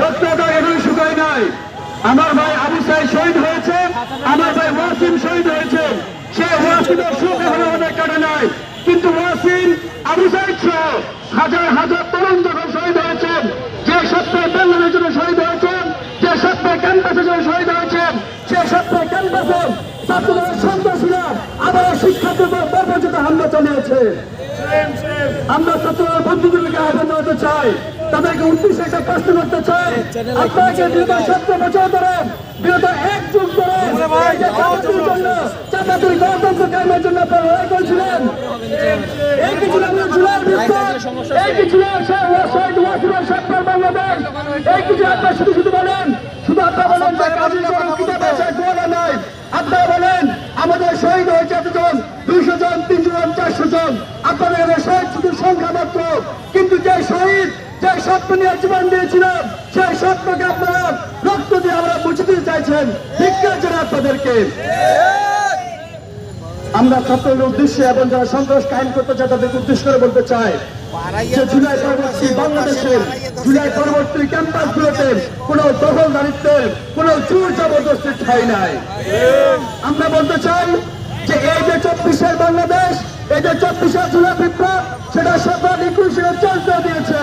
রক্তদাগ এখন শুকায় নাই। আমার ভাই আবু সাইদ শহীদ হয়েছে, আমার ভাই ওয়াসিম শহীদ হয়েছে। সে ওয়াসিমের সুখ এখন আমাদের কাটে নাই। কিন্তু ওয়াসিম, আবু সাইদ সহ হাজার হাজার তরুণ যখন শহীদ হয়েছেন, যে সপ্তাহে বেঙ্গলের জন্য শহীদ হয়েছেন, যে সপ্তাহে ক্যাম্পাসের জন্য শহীদ হয়েছেন সে সপ্তাহে ক্যাম্পাসে ছাত্রদের সন্ত্রাসীরা আবার শিক্ষার্থীদের বর্বজিত হামলা চালিয়েছে। আমরা ছাত্ররা বন্ধুদেরকে আহ্বান জানাতে চাই তাদেরকে উদ্দেশ্যে একটা প্রশ্ন করতে চাই। আপনাকে বিগত সত্তর বছর ধরে বিগত এক যুগ ধরে চাঁদাতুর গণতন্ত্র কায়েমের জন্য আপনারা লড়াই করেছিলেন। এই কি জুলাই শুধু শুধু বলেন? শুধু বলেন যে কাজী বলেন, আমাদের শহীদ হয়েছে এতজন জন, তিনশো জন, চারশো জন। আপনাদের শহীদ শুধু সংখ্যা মাত্র স্বপ্ন নিয়ে জীবন দিয়েছিলাম, সেই স্বপ্নকে আপনারা রক্ত দিয়ে আমরা মুছে দিতে চাইছেন। ভিক্ষার জন্য আপনাদেরকে। আমরা ছাত্রদের উদ্দেশ্যে এবং যারা সন্ত্রাস কায়েম করতে চায় তাদেরকে উদ্দেশ্য করে বলতে চাই বাংলাদেশের জুলাই পরবর্তী কোন দখল কোন চুর জবরদস্তির ঠাই নাই। আমরা বলতে চাই যে চব্বিশের বাংলাদেশ সেটা সরকার চলতে দিয়েছে।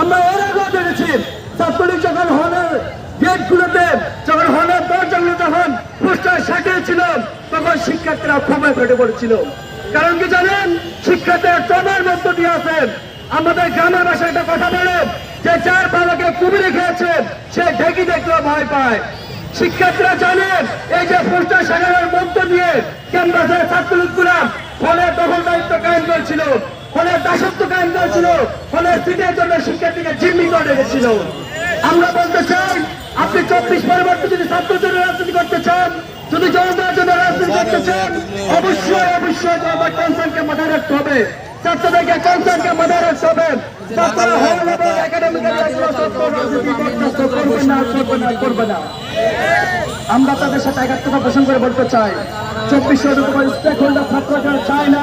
আমরা এর আগেও দেখেছি ছাত্রলীগ যখন হলের গেট গুলোতে যখন হলের দরজাগুলো যখন পোস্টার সাজিয়েছিল, তখন শিক্ষার্থীরা ক্ষমা ঘটে পড়েছিল। কারণ কি জানেন? শিক্ষার্থীরা ট্রমার মধ্য দিয়ে আছেন। আমাদের গ্রামের ভাষায় একটা কথা বলে, যে যার বাবাকে কুমিরে খেয়েছে, সে ঢেকি দেখলেও ভয় পায়। শিক্ষার্থীরা জানেন, এই যে পোস্টার সাজানোর মধ্য দিয়ে ক্যাম্পাসের ছাত্রলীগগুলা ফলের দখল দায়িত্ব কায়েম করেছিল ফলে দাসত্ব কায়েম করেছিল ফলের সিটের জন্য শিক্ষার্থীকে জিম্মি করে রেখেছিল। আমরা বলতে চাই, আপনি চব্বিশ পরবর্তী যদি ছাত্রদের জন্য রাজনীতি করতে চান, যদি জনতার জন্য রাজনীতি করতে চান, অবশ্যই অবশ্যই জনতার কনসার্নকে মাথায় রাখতে হবে। ছাত্রদেরকে কনসার্নকে মাথায় রাখতে হবে। ছাত্র করবে না আমরা তাদের সাথে একাত্মতা পোষণ করে বলতে চাই, চব্বিশ স্টেক হোল্ডার চায় না,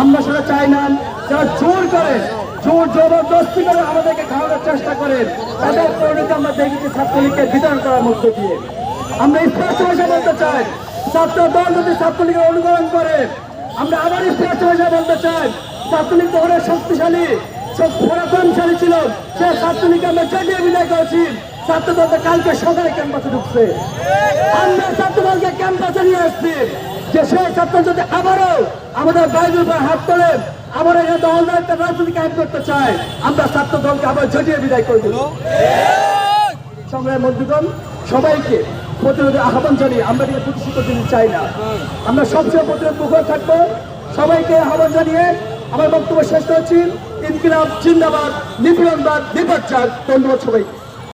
আমরা সেটা চাই না, যারা জোর করে জোর জবরদস্তি আমাদেরকে খাওয়ানোর চেষ্টা করেন। তাদের পরিণতি আমরা দেখেছি ছাত্রলীগকে বিতরণ করার মধ্য দিয়ে। আমরা স্পষ্ট ভাষা বলতে চাই, ছাত্র দল যদি ছাত্রলীগের অনুকরণ করে, আমরা আবার স্পষ্ট ভাষা বলতে চাই, ছাত্রলীগ তো শক্তিশালী, সব পরাক্রমশালী ছিল, সে ছাত্রলীগকে আমরা জটিয়ে বিদায় করেছি। ছাত্রদল তো কালকে সকালে ক্যাম্পাসে ঢুকছে। আমরা ছাত্রদলকে ক্যাম্পাসে নিয়ে আসছি। যে সেই ছাত্র যদি আবারও আমাদের বাইরের উপর হাত তোলে আবার এখানে দল একটা রাজনীতি কায়েম করতে চায়। আমরা ছাত্র দলকে আবার জটিয়ে বিদায় করে দেব। সংগ্রামের মধ্যগণ সবাইকে প্রতিরোধে আহ্বান জানিয়ে আমরা কিন্তু প্রতিষ্ঠিত দিতে চাই না। আমরা সবচেয়ে প্রতিরোধ মুখে থাকব। সবাইকে আহ্বান জানিয়ে আমার বক্তব্য শেষ করছি। ইনকিলাব জিন্দাবাদ নিপীড়নবাদ চার ধন্যবাদ সবাই